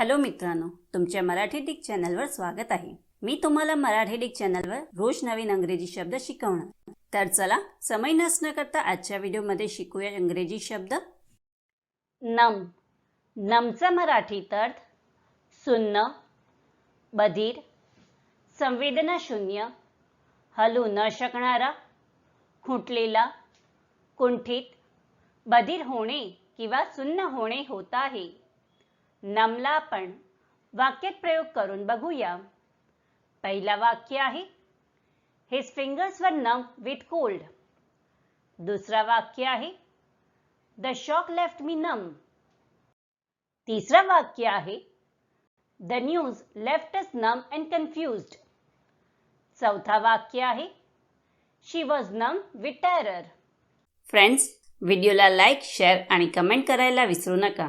Hello मित्रांनो तुमच्या Marathi Dick चॅनलवर स्वागत आहे. मी तुम्हाला मराठी डिक चॅनलवर रोज नवीन अंग्रेजी शब्द शिकवणार. तर चला समय नसणं करता आजच्या व्हिडिओमध्ये शिकूया इंग्रजी शब्द. नम. नमचा मराठीत अर्थ सुन्न बधीर संवेदनाशून्य हलू न शकणारा खुंटलेला कुंठित बधीर होणे किंवा सुन्न होणे होत आहे. नमला आपण वाक्यात प्रयोग करून बघूया. पहिला वाक्य आहे हिज फिंगर्स वर नम विथ कोल्ड दुसरा वाक्य आहे द शॉक लेफ्ट मी नम तिसरा वाक्य आहे द न्यूज लेफ्ट अस नम अँड कन्फ्युज्ड चौथा वाक्य आहे she was numb with terror friends व्हिडिओला लाईक शेअर आणि कमेंट करायला विसरू नका.